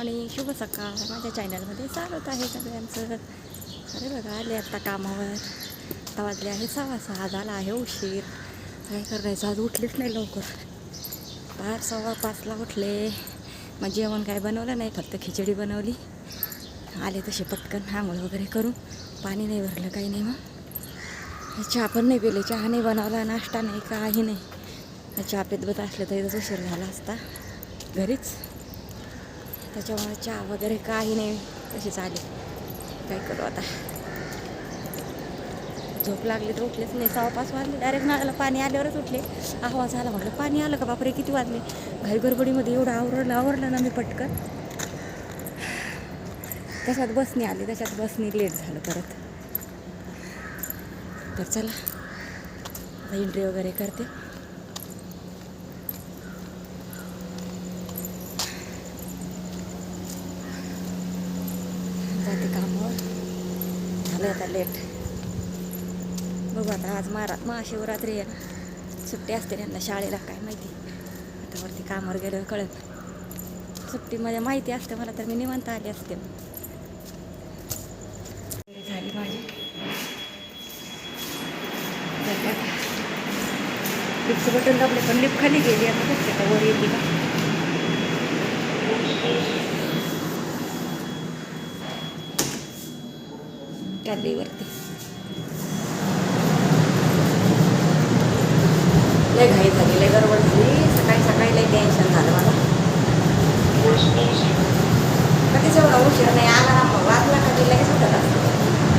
Morning शुभ सकाळ. माझ्या चॅनलमध्ये स्वागत आहे सगळ्यांचं. अरे बघा आले आत्ता कामावर. आता वाजले आहे सहा सहा झाला आहे उशीर. काय करायचं? आज उठलीच नाही लवकर. पाच सव्वा पाचला उठले. मग जेवण काय बनवलं नाही फक्त खिचडी बनवली. आले तसे पटकन आंघोळ वगैरे करून. पाणी नाही भरलं काही नाही मग. चहा पण नाही पिले. चहा नाही बनवला नाश्ता नाही काही नाही. चहा पेत बत असलं तरी तसं उशीर झाला असता. घरीच. त्याच्यामुळे चहा वगैरे काही नाही. तशीच आली. काय करू आता? झोप लागली तर उठलेच नाही. सहा पाच वाजले. डायरेक्ट नळाला पाणी आल्यावरच उठले. आवाज आला म्हटलं पाणी आलं का बापरे किती वाजले? घाई गडबडीमध्ये एवढं आवरलं आवरलं ना मी पटकन. त्याच्यात बसने आली. त्याच्यात बसने लेट झालं परत. तर चला. एंट्री वगैरे करते. जाते कामावर झालं आता लेट बघू आता आज मारा महाशिवरात्री आहे ना. सुट्टी असते त्यांना शाळेला काय माहिती. आता वरती कामावर गेलं कळत सुट्टीमध्ये माहिती असते मला तर मी निवांत आली असते. झाली माझी. लिफ्टचं बटन दाबले पण लिफ्ट खाली गेली आता बघते का वर येते का चालली लय घाई झाली लय गडबड झाली. सकाळी सकाळी लय टेन्शन झालं मला. कधीच एवढा उशीर नाही आला ना मग वाजला कधी लगेच उठत असतो.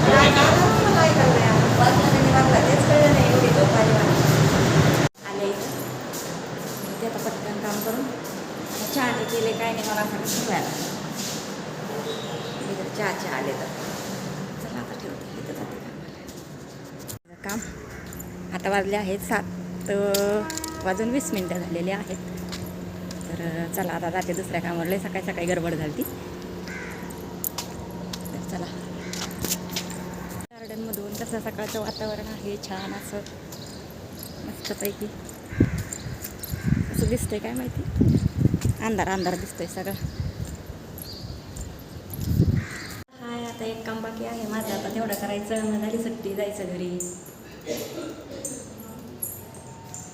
मला ऐकायला नाही कधी तेच कळलं नाही एवढी झोप आली. मला आले ते आता पटकन काम करून चहा नाही केले काय नाही मला असं शिकायला चहा चहाचे आले तर. काम. आता वाजले आहेत सात वाजून वीस मिनटं झालेले आहेत. तर चला आता जाते दुसऱ्या कामावर. लय सकाळी सकाळी गडबड झाली तर चला. गार्डनमधून कसं सकाळचं वातावरण आहे छान असं मस्तपैकी. असं दिसतंय काय माहिती? अंधार अंधार दिसतोय सगळं हाय आता एक काम बाकी आहे माझं. आता तेवढं करायचं मग झाली सुट्टी जायचं घरी.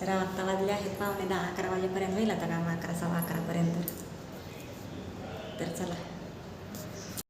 तर आत्ता वाजले आहेत पावणे दहा अकरा वाजेपर्यंत होईल आता काम अकरा सव्वा अकरापर्यंत. तर चला.